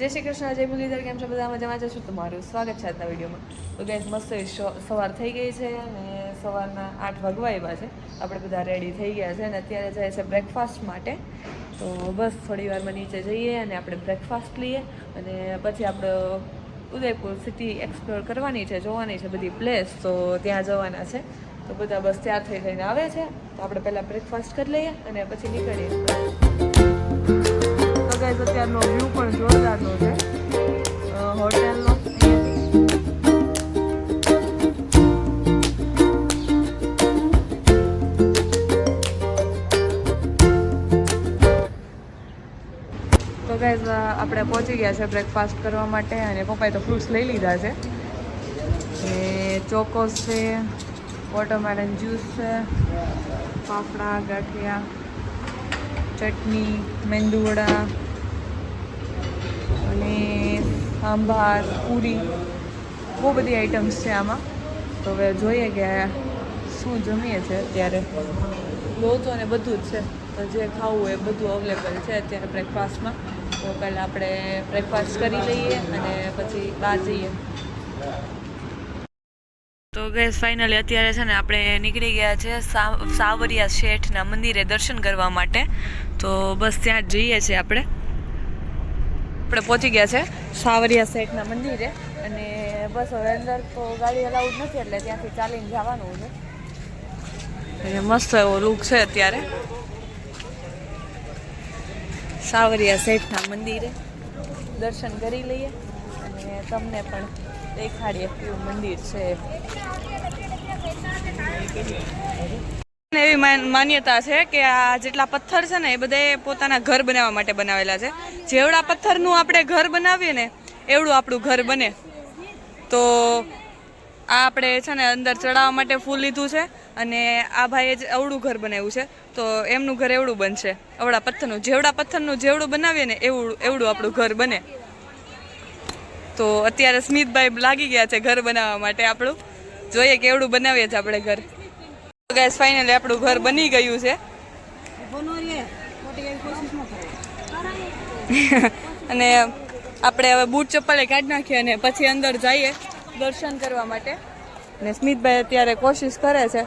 જય શ્રી કૃષ્ણ, જય મુરલીધર, કેમ છો બધા? મજામાં છો તમારું? સ્વાગત છે આજના વિડીયોમાં. તો ગેસ મસ્ત સવાર થઈ ગઈ છે અને સવારના આઠ વાગવા આવ્યા છે. આપણે બધા રેડી થઈ ગયા છે અને અત્યારે જાય છે બ્રેકફાસ્ટ માટે. તો બસ થોડી વારમાં નીચે જઈએ અને આપણે બ્રેકફાસ્ટ લઈએ. અને પછી આપણે ઉદયપુર સિટી એક્સપ્લોર કરવાની છે, જોવાની છે બધી પ્લેસ તો ત્યાં જવાના છે. તો બધા બસ તૈયાર થઈ થઈને આવે છે. તો આપણે પહેલાં બ્રેકફાસ્ટ કરી લઈએ અને પછી નીકળીએ. ગાઈઝ અત્યારનો વ્યૂ પણ જોરદારનો છે. હોટેલનો તો ગાઈઝ આપણે પહોંચી ગયા છે બ્રેકફાસ્ટ કરવા માટે અને પપ્પાએ તો ફ્રૂટ્સ લઈ લીધા છે. અને ચોકોસ છે વોટરમેલન જ્યુસ છે, ફાફડા, ગાંઠિયા, ચટણી, મેંદુવડા અને સાંભાર પૂરી, બહુ બધી આઈટમ્સ છે આમાં. તો હવે જોઈએ કે શું જમીએ છે અત્યારે. લોચો ને બધું જ છે. તો જે ખાવું એ બધું અવેલેબલ છે અત્યારે બ્રેકફાસ્ટમાં તો પહેલાં આપણે બ્રેકફાસ્ટ કરી લઈએ અને પછી બહાર જઈએ. તો ગેસ ફાઇનલી અત્યારે છે ને આપણે નીકળી ગયા છે સાવરિયા શેઠના મંદિરે દર્શન કરવા માટે. તો બસ ત્યાં જ જઈએ છીએ આપણે. આપણે પહોંચી ગયા છે. સાવરિયા સેટના મંદિરે. અને બસ હવે અંદર તો ગાડી અલાઉડ નથી એટલે ત્યાંથી ચાલીને જવાનું છે. મસ્ત એવો લુક છે અત્યારે. સાવરિયા સેઠના મંદિરે. દર્શન કરી લઈએ. અને તમને પણ દેખાડીએ કેવું મંદિર છે. એવી માન- માન્યતા છે કે આ જેટલા પથ્થર છે ને એ બધા પોતાના ઘર બનાવવા માટે બનાવેલા છે. જેવડા પથ્થરનું આપણે ઘર બનાવીએ ને એવડું આપણું ઘર બને. તો આ આપણે છે ને અંદર ચડાવવા માટે ફૂલ લીધું છે અને આ ભાઈએ જ અવળું ઘર બનાવ્યું છે. તો એમનું ઘર એવડું બનશે. અવળા પથ્થરનું, જેવડા પથ્થરનું જેવડું બનાવીએ ને એવું એવડું આપણું ઘર બને. તો અત્યારે સ્મિતભાઈ લાગી ગયા છે ઘર બનાવવા માટે આપણું. જોઈએ કે એવડું બનાવીએ છીએ આપણે ઘર. ગેસ ફાઇનલી આપણું ઘર બની ગયું છે. અને આપણે હવે બૂટ ચપ્પલે કાઢી નાખીએ અને પછી અંદર જઈએ દર્શન કરવા માટે. અને સ્મિતભાઈ અત્યારે કોશિશ કરે છે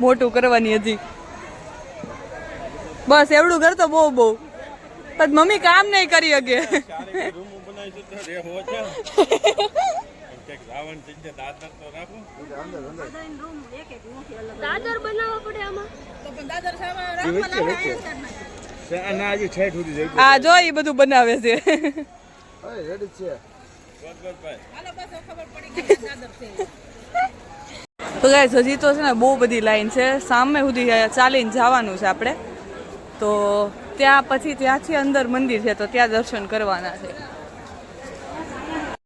મોટું કરવાની હજી. બસ એવડું ઘર તો બહુ બહુ. પણ મમ્મી કામ નહીં કરી શકે. રૂમ તો રહેવો છે કંઈક રાવણ થઈ દાદર તો રાખો. દાદર બનાવવા પડે આમાં. ના હજી છેઠ સુધી જઈ આ જો એ બધું બનાવે છે. રેડી છે. તો ગાઈસ હજી તો છે ને બહુ બધી લાઈન છે. સામે સુધી ચાલીને જવાનું છે આપણે. તો ત્યાં પછી ત્યાંથી અંદર મંદિર છે તો ત્યાં દર્શન કરવાના છે.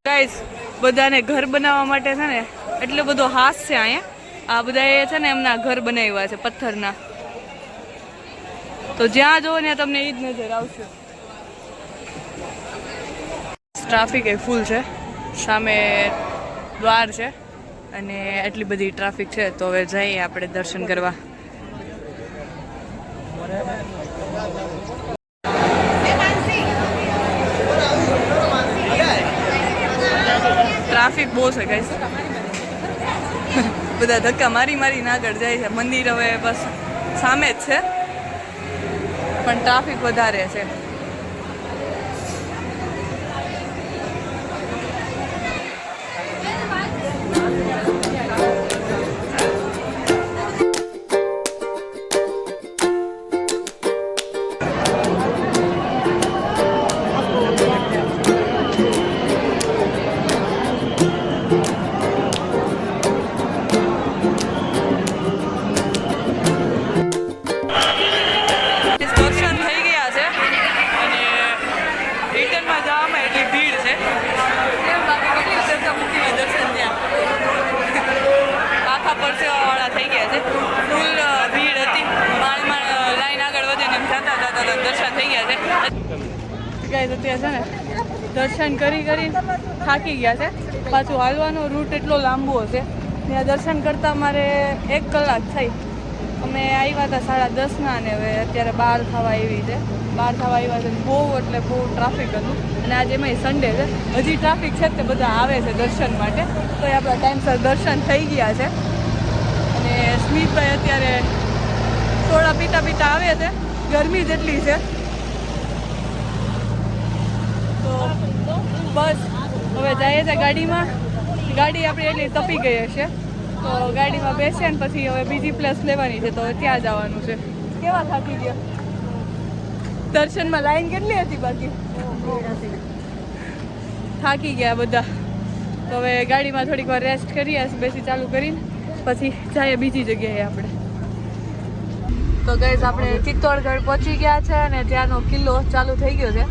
ગાઈસ બધાને ઘર બનાવવા માટે છે ને એટલો બધો હાસ છે અહીંયા. આ બધાએ છે ને એમના ઘર બનાવ્યા છે, પથ્થરના. તો જ્યાં જુઓ ને તમને એ જ નજર આવશે. ટ્રાફિક એ ફૂલ છે. સામે દ્વાર છે અને એટલી બધી ટ્રાફિક છે. તો હવે જઈએ આપણે દર્શન કરવા. ટ્રાફિક બહુ છે ગાઈસ બધા ધક્કા મારી મારીને આગળ જાય છે. મંદિર હવે બસ સામે જ છે. પણ ટ્રાફિક વધારે છે. દર્શન થઈ ગયા છે. ગાઈઝ અત્યારે છે ને, દર્શન કરી કરી થાકી ગયા છે. પાછું હાલવાનો રૂટ એટલો લાંબો હશે. ત્યાં દર્શન કરતાં મારે એક કલાક થઈ. અમે આવ્યા હતા સાડા દસના ને હવે અત્યારે બાર થવા આવી છે. બહાર થવા આવ્યા છે બહુ એટલે બહુ ટ્રાફિક હતું. અને આજે એમાં સન્ડે છે. હજી ટ્રાફિક છે તે બધા આવે છે દર્શન માટે. તો એ આપણા ટાઈમસર દર્શન થઈ ગયા છે. અને સ્મિતભાઈ અત્યારે થોડા પીતા પીતા આવે છે. ગરમી જેટલી છે. તો બસ, હવે જઈએ છે ગાડીમાં. ગાડી આપણી એટલી તપી ગઈ હશે. તો ગાડીમાં બેસીએ ને પછી હવે બીજી પ્લેસ લેવાની છે, તો ત્યાં જવાનું છે. કેવા થાકી ગયા? દર્શનમાં લાઈન કેટલી હતી બાકી? થાકી ગયા બધા. તો હવે ગાડીમાં થોડીક વાર રેસ્ટ કરીએ, બેસી ચાલુ કરીને. પછી જઈએ બીજી જગ્યાએ આપણે. તો ગઈઝ આપણે ચિત્તોડગઢ પહોંચી ગયા છે અને ત્યાંનો કિલ્લો ચાલુ થઈ ગયો છે.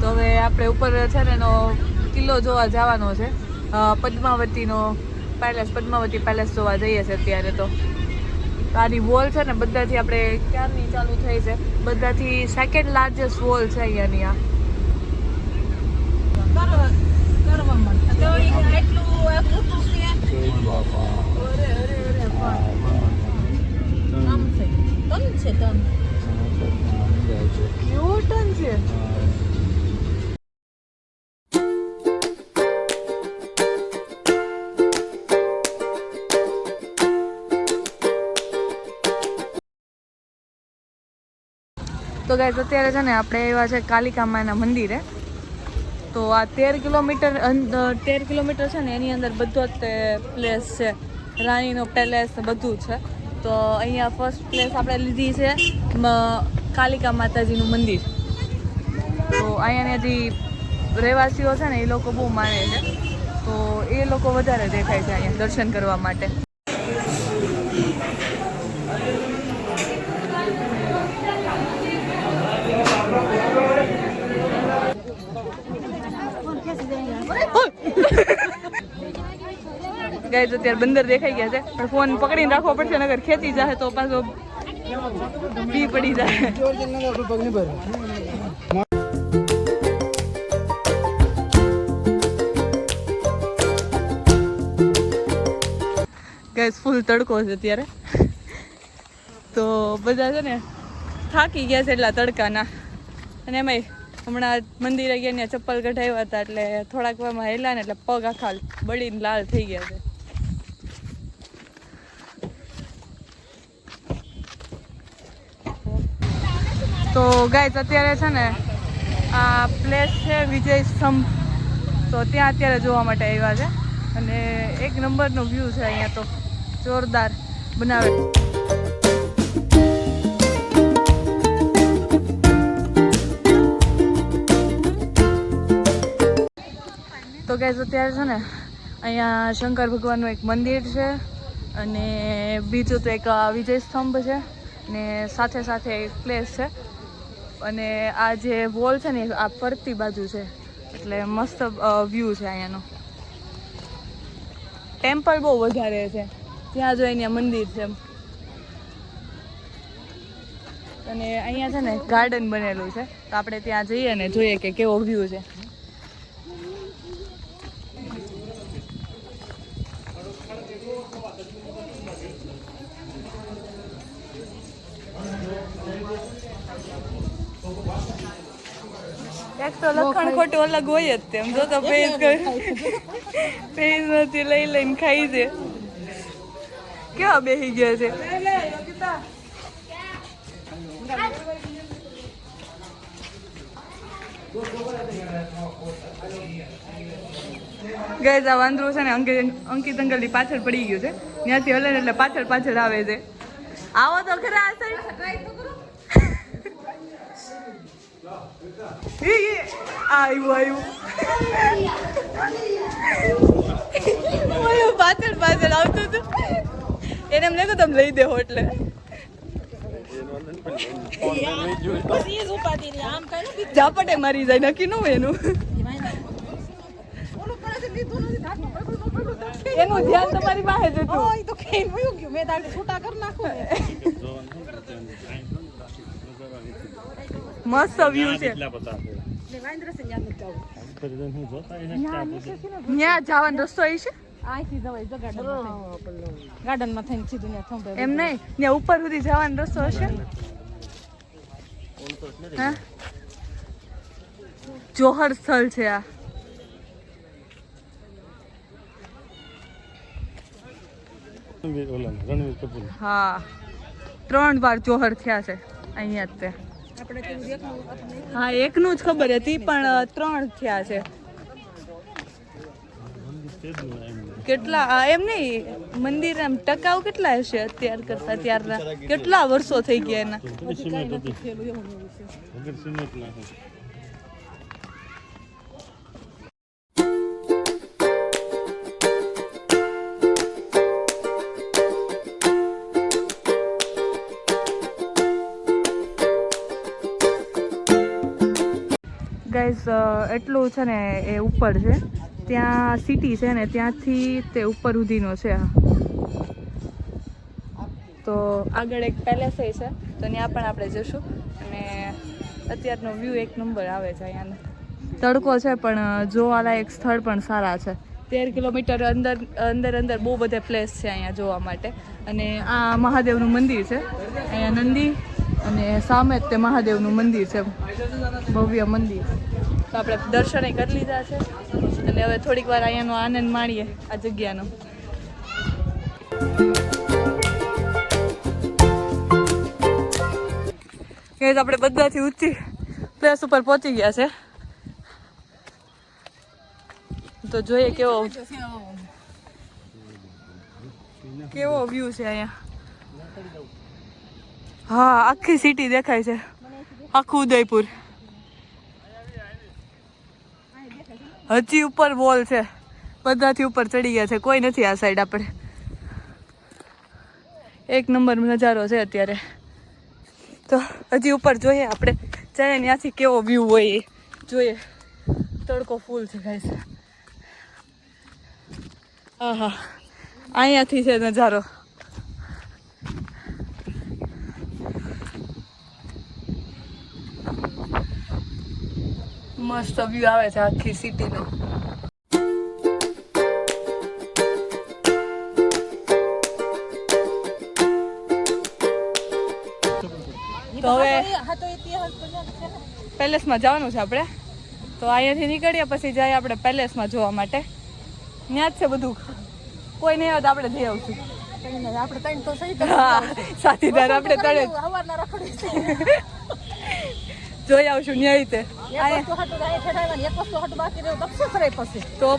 તો હવે આપણે ઉપર છે ને એનો કિલ્લો જોવા જવાનો છે. પદ્માવતીનો પેલેસ પદ્માવતી પેલેસ જોવા જઈએ છે અત્યારે તો. આની વોલ છે ને બધાથી આપણે ક્યારની ચાલુ થઈ છે? બધાથી સેકન્ડ લાર્જેસ્ટ વોલ છે અહીંયાની આ. કેવો ટન છે તો ગાય અત્યારે છે ને આપણે એવા છે કાલિકા માના મંદિરે. તો આ તેર કિલોમીટર તેર કિલોમીટર છે ને એની અંદર બધો જ પ્લેસ છે. રાણીનો પેલેસ બધું છે. તો અહીંયા ફર્સ્ટ પ્લેસ આપણે લીધી છે કાલિકા માતાજીનું મંદિર. તો અહીંયાના જે રહેવાસીઓ છે ને, એ લોકો બહુ માને છે. તો એ લોકો વધારે દેખાય છે અહીંયા દર્શન કરવા માટે. ગાય અત્યારે બંદર દેખાઈ ગયા છે. પણ ફોન પકડીને રાખવો પડશે નગર ખેંચી જાય તો પાછો બી પડી જાય ગેસ ફૂલ તડકો છે અત્યારે. તો બધા છે ને થાકી ગયા છે એટલા તડકાના. અને એમાંય હમણાં મંદિરે ગયા ત્યાં ચપ્પલ કઢાવ્યા હતા એટલે થોડાક વારમાં હેલા ને એટલે પગ આખા બળીને લાલ થઈ ગયા છે. તો ગાઈઝ અત્યારે છે ને આ પ્લેસ છે વિજય સ્તંભ. તો ત્યાં અત્યારે જોવા માટે આવ્યા છે. અને એક નંબરનો વ્યૂ છે અહીંયા તો. જોરદાર બનાવે. તો ગાઈઝ અત્યારે છે ને અહીંયા શંકર ભગવાનનું એક મંદિર છે. અને બીજું તો એક વિજય સ્તંભ છે. ને સાથે સાથે એક પ્લેસ છે. અને આ જે વોલ છે ને આ ફરતી બાજુ છે. એટલે મસ્ત વ્યૂ છે અહીંયાનો. ટેમ્પલ બહુ વધારે છે. ત્યાં જો અહીંયા મંદિર છે અને અહીંયા છે ને ગાર્ડન બનેલું છે. તો આપણે ત્યાં જઈએ ને, જોઈએ કે કેવો વ્યૂ છે. એક તો લખણ ખોટું અલગ હોય જ તેમ જો તો પેજ પેજ નથી લઈ લઈને ખાઈ છે. કેવા બેસી ગયા છે? ગઈ આ વાંદરું છે ને અંકિત અંકલની પાછળ પડી ગયું છે. ત્યાંથી હલે એટલે પાછળ પાછળ આવે છે. આવો તો ખરા આ સાઈડ. આવ્યું આવ્યું પાછળ પાછળ આવતું હતું એને એમ લાગ્યું તમે લઈ દેવો એટલે. ઝાપટે મારી જાય નક્કી ન હોય એનું. એનું ધ્યાન તમારી પાસે જ હતું. મસ્ત વ્યૂ છે ત્યાં જવાનો રસ્તો છે? થઈને. સીધું એમ નહીં ત્યાં ઉપર સુધી જવાનો રસ્તો હશે? હા? જોહર સ્થળ છે આ. રણવીર ઓલા રણવીર કપૂર. હા. ત્રણ વાર જોહર થયા છે અહીંયા જ તે. હા એકનું જ ખબર હતી પણ ત્રણ થયા છે. કેટલા એમ નહીં મંદિર એમ ટકાઉ કેટલા હશે અત્યાર કરતા ત્યારના કેટલા વર્ષો થઈ ગયા એના? ગાઈઝ એટલું છે ને એ ઉપર છે. ત્યાં સિટી છે ને, ત્યાંથી તે ઉપર સુધીનો છે. તો આગળ એક પેલેસ છે. તો ત્યાં પણ આપણે જઈશું. અને અત્યારનો વ્યૂ એક નંબર આવે છે અહીંયાનો. તડકો છે, પણ જોવાલાયક સ્થળ પણ સારા છે. તેર કિલોમીટર અંદર અંદર અંદર બહુ બધા પ્લેસ છે અહીંયા જોવા માટે. અને આ મહાદેવનું મંદિર છે. અહીંયા નંદી અને સામે જ તે મહાદેવનું મંદિર છે. ભવ્ય મંદિર. તો આપણે દર્શને કરી લીધા છે. અને હવે થોડીક વાર અહીંયાનો આનંદ માણીએ આ જગ્યાનો. કે આપણે બધાથી ઊંચી પ્લેસ ઉપર પહોંચી ગયા છે. તો જોઈએ કેવો કેવો વ્યૂ છે અહીંયા? હા, આખી સિટી દેખાય છે. આખું ઉદયપુર. હજી ઉપર વોલ છે. બધાથી ઉપર ચડી ગયા છે. કોઈ નથી આ સાઈડ આપણે. એક નંબર નજારો છે અત્યારે. તો હજી ઉપર જોઈએ આપણે. ચાલે ત્યાંથી કેવો વ્યૂ હોય એ. જોઈએ. તડકો ફૂલ છે ગાઈસ હા અહીંયાથી છે નજારો. મસ્ત વ્યૂ આવે છે આખી સિટીનો તો હવે પેલેસમાં જવાનું છે આપણે. તો અહીંયાથી નીકળીએ પછી જાય આપણે પેલેસમાં જોવા માટે. ત્યાં જ છે બધું. કોઈ નહીં આવે આપણે જઈ આવશું. આપણે ત્રણ તો સહી સાથીદાર આપણે રખડી જોઈ આવશું ન્યાય તે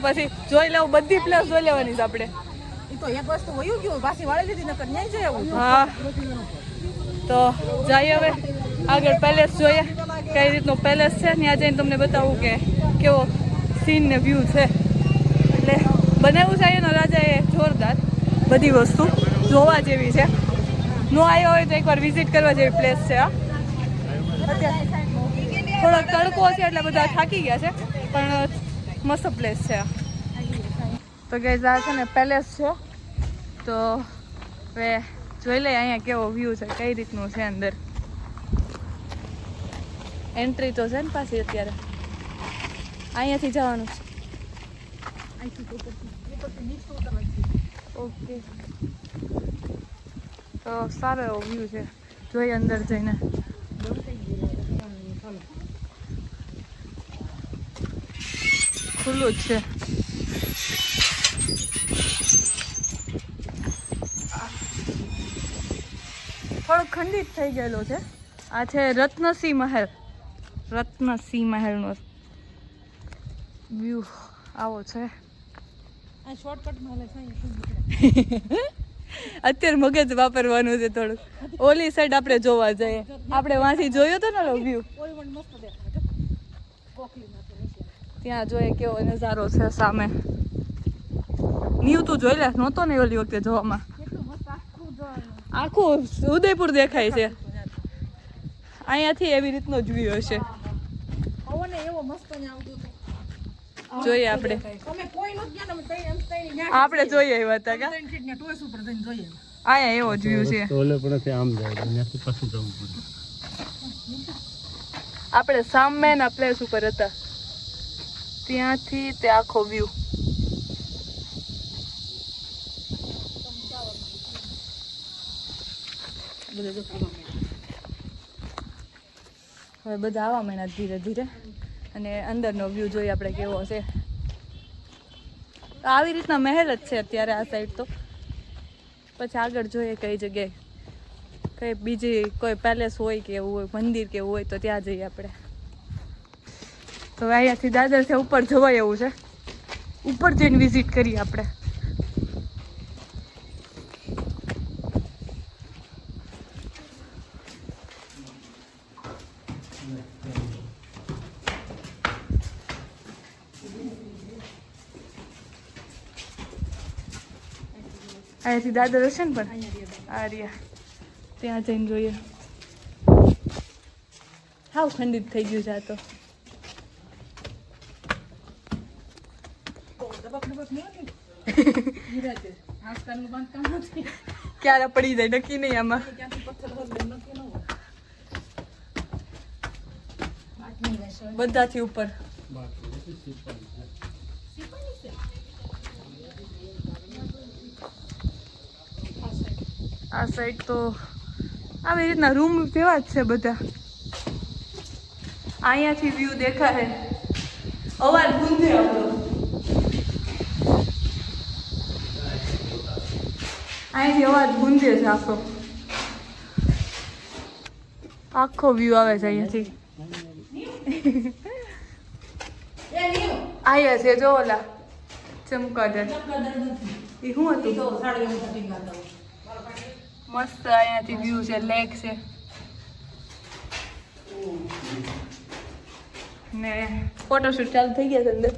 પછી? જોઈ લેવું બધી પ્લેસ જોઈ લેવાની છે આપણે. તો જઈએ હવે. આગળ પેલેસ જોઈએ. કઈ રીતનો પેલેસ છે ત્યાં જઈને તમને બતાવું કે કેવો સીન ને વ્યૂ છે. એટલે બનાવ્યું છે એનો રાજા એ જોરદાર બધી વસ્તુ જોવા જેવી છે. નો આવ્યો હોય તો એકવાર વિઝિટ કરવા જેવી પ્લેસ છે આ અત્યારે થોડો તડકો છે એટલે બધા થાકી ગયા છે. પણ મસ્ત પ્લેસ છે. તો ગઈ આ છે ને પેલેસ છે. તો હવે જોઈ લઈએ અહીંયા કેવો વ્યૂ છે, કઈ રીતનું છે અંદર. એન્ટ્રી તો છે ને પાછી અત્યારે. અહીંયાથી જવાનું છે. ઓકે તો સારો એવો વ્યૂ છે. જોઈ અંદર જઈને. ખુલ્લું જ છે. થોડો ખંડિત થઈ ગયેલો છે. આ છે રત્નસિંહ મહેલ. રત્નસિંહ મહેલનો વ્યૂ આવો છે. અત્યારે મગજ વાપરવાનું છે થોડુંક. ઓલી સાઈડ આપણે જોવા જઈએ. આપણે વાંથી જોયો તો ને વ્યૂ ત્યાં જોઈએ કેવો નજારો છે સામે. ન્યુ તું જોઈ લે નહોતો ને ઓલી વખતે જોવામાં. આખું ઉદયપુર દેખાય છે. અહીંયાથી એવી રીતનો જ વ્યૂ હશે. જોઈએ આપણે. અમે કોઈ નથી ગયા ને અમે તઈ- એમ તઈ ન્યા આપણે જોઈએ એવા હતા કા? અહીંયા એવો જ વ્યૂ છે. તો ઓલે પણ આમ જાય ત્યાંથી પાછું જવું પડે. આપણે સામેના પ્લેસ ઉપર હતા. ત્યાંથી તે આખો વ્યૂ હવે બધા આવવા મહિના ધીરે ધીરે. અને અંદરનો વ્યૂ જોઈએ આપણે કેવો છે. આવી રીતના મહેલ જ છે અત્યારે આ સાઈડ તો. પછી આગળ જોઈએ કઈ જગ્યાએ. કઈ બીજી કોઈ પેલેસ હોય કે એવું હોય મંદિર કે એવું હોય તો ત્યાં જઈએ આપણે. તો અહીંયાથી દાદરથી ઉપર જવાય એવું છે. ઉપર જઈને વિઝિટ કરીએ આપણે. અહીંયાથી દાદર હશે ને પણ? આ રહ્યા. ત્યાં જઈને જોઈએ. હાવ ખંડિત થઈ ગયું છે આ તો. ક્યારે પડી જાય, નક્કી નહીં આમાં. બધાથી ઉપર. આ સાઈડ તો આવી રીતના રૂમ કેવા જ છે બધા. અહીંયાથી વ્યૂ દેખાય અવાજ ગુંજે આપણો. અહીંથી અવાજ ગુંજે છે આખો. આખો વ્યૂ આવે છે અહીંયાથી. આવ્યા છે, જો ઓલા. ચમકાદર એ શું હતું? મસ્ત અહીંયાથી વ્યૂ છે લેક છે. ને ફોટોશૂટ ચાલુ થઈ ગયા છે અંદર.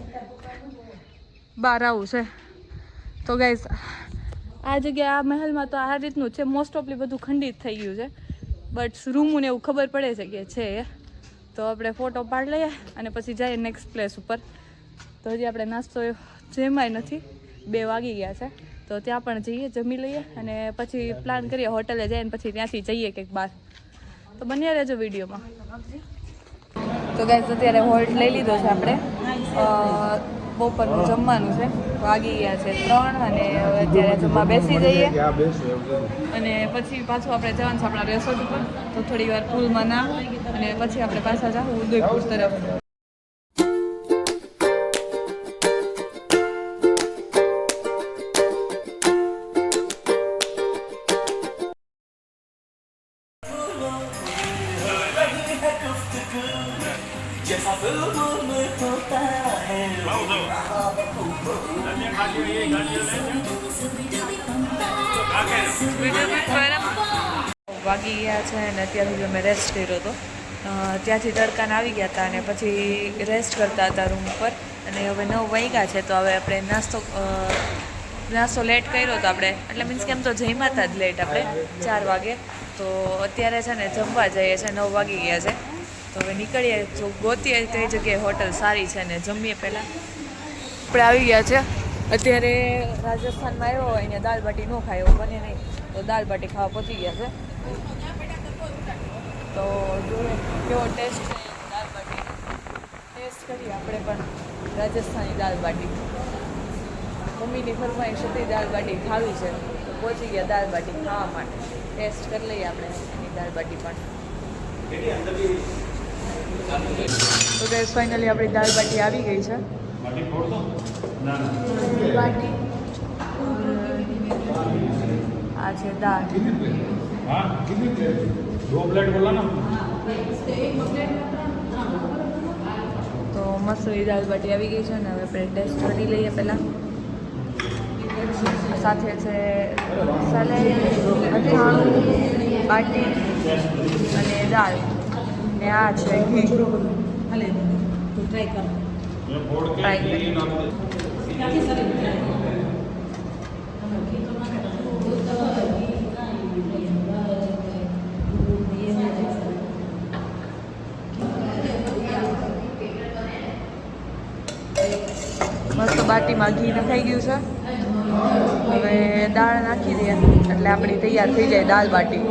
બહાર આવું છે. તો ગાઈસ આ જગ્યાએ આ મહેલમાં તો આ રીતનું છે. મોસ્ટ ઓફલી બધું ખંડિત થઈ ગયું છે. બટ રૂમું ને એવું ખબર પડે છે કે છે. તો આપણે ફોટો પાડ લઈએ અને પછી જઈએ નેક્સ્ટ પ્લેસ ઉપર. તો હજી આપણે નાસ્તો જેમાંય નથી. બે વાગી ગયા છે. તો ત્યાં પણ જઈએ, જમી લઈએ અને પછી પ્લાન કરીએ હોટલે જઈને પછી ત્યાંથી જઈએ કંઈક બહાર. તો બન્યા રહેજો વિડીયોમાં. તો ગાઈઝ અત્યારે હોલ્ટ લઈ લીધો છે આપણે. બપોરનું જમવાનું છે. વાગી ગયા છે ત્રણ અને હવે અત્યારે જમવા બેસી જઈએ. અને પછી પાછું આપણે જવાનું છે આપણા રેસોર્ટ ઉપર. તો થોડી વાર પુલમાં ના. અને પછી આપણે પાછા જાઉં ઉદયપુર તરફ. વાગી ગયા છે અને અત્યાર સુધી અમે રેસ્ટ કર્યો હતો. ત્યાંથી તડકાને આવી ગયા હતા અને પછી રેસ્ટ કરતા હતા રૂમ ઉપર. અને હવે નવ વાગ્યા છે તો હવે આપણે નાસ્તો નાસ્તો લેટ કર્યો હતો આપણે. એટલે મીન્સ કે એમ તો જમ્યા હતા જ લેટ આપણે, ચાર વાગે. તો અત્યારે છે ને જમવા જઈએ છે, નવ વાગી ગયા છે. તો હવે નીકળીએ. જો ગોતીએ તે જગ્યાએ હોટલ સારી છે ને જમીએ પહેલાં. આપણે આવી ગયા છે. અત્યારે રાજસ્થાનમાં આવ્યો હોય અહીંયા દાલ બાટી ન ખાય, એવું બને નહીં. તો દાલ બાટી ખાવા પહોંચી ગયા છે. તો જોઈએ કેવો ટેસ્ટ છે દાલ બાટી. ટેસ્ટ કરીએ આપણે પણ રાજસ્થાની દાલ બાટી. મમ્મીની ફરમાઈશ હતી દાલ બાટી ખાવી છે. તો પહોંચી ગયા દાલ બાટી ખાવા માટે. ટેસ્ટ કરી લઈએ આપણે એની દાલ બાટી પણ. તો ગેસ ફાઇનલી આપણી દાલ બાટી આવી ગઈ છે. આ છે દાળ તો મસૂરી દાળ બાટી આવી ગઈ છે ને હવે આપણે ટેસ્ટ કરી લઈએ પહેલાં સાથે છે સલાડ બાટી અને દાળ ને આ છે ટ્રાય કરો કરીએ મસ્ત બાટીમાં ઘી નખાઈ ગયું છે. હવે દાળ નાખી દઈએ. એટલે આપણી તૈયાર થઈ જાય દાલ બાટી.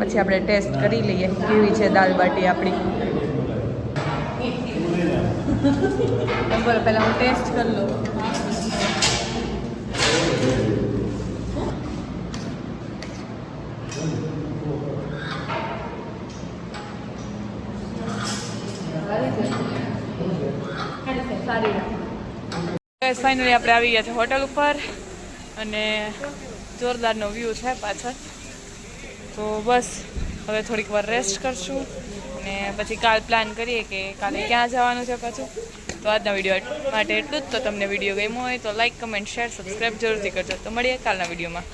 પછી આપણે ટેસ્ટ કરી લઈએ કેવી છે દાલ બાટી આપણી. બોલો પહેલાં હું ટેસ્ટ કરી લઉં ફાઇનલી આપણે આવી ગયા છે હોટલ ઉપર અને જોરદારનો વ્યૂ છે પાછળ. તો બસ, હવે થોડીક વાર રેસ્ટ કરશું. અને પછી કાલ પ્લાન કરીએ કે કાલે ક્યાં જવાનું છે પાછું. તો આજના વીડિયો માટે એટલું જ. તો તમને વીડિયો ગમ્યો હોય તો લાઈક કમેન્ટ શેર સબસ્ક્રાઈબ જરૂરથી કરજો. તો મળીએ કાલના વિડીયોમાં